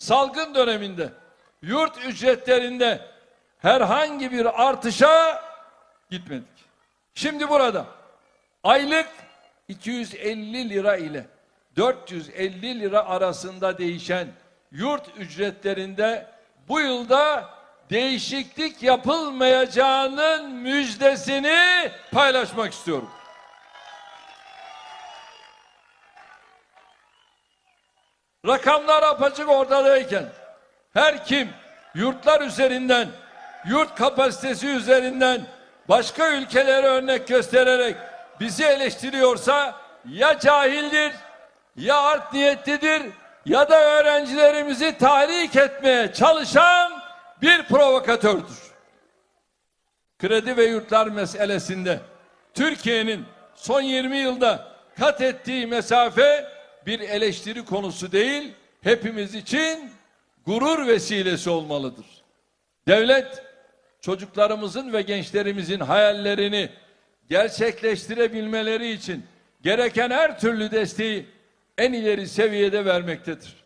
salgın döneminde yurt ücretlerinde herhangi bir artışa gitmedik. Şimdi burada aylık 250 lira ile 450 lira arasında değişen yurt ücretlerinde bu yılda değişiklik yapılmayacağının müjdesini paylaşmak istiyorum. Rakamlar apaçık ortadayken her kim yurtlar üzerinden, yurt kapasitesi üzerinden başka ülkelere örnek göstererek bizi eleştiriyorsa ya cahildir, ya art niyetlidir ya da öğrencilerimizi tahrik etmeye çalışan bir provokatördür. Kredi ve yurtlar meselesinde Türkiye'nin son 20 yılda kat ettiği mesafe bir eleştiri konusu değil, hepimiz için gurur vesilesi olmalıdır. Devlet çocuklarımızın ve gençlerimizin hayallerini gerçekleştirebilmeleri için gereken her türlü desteği en ileri seviyede vermektedir.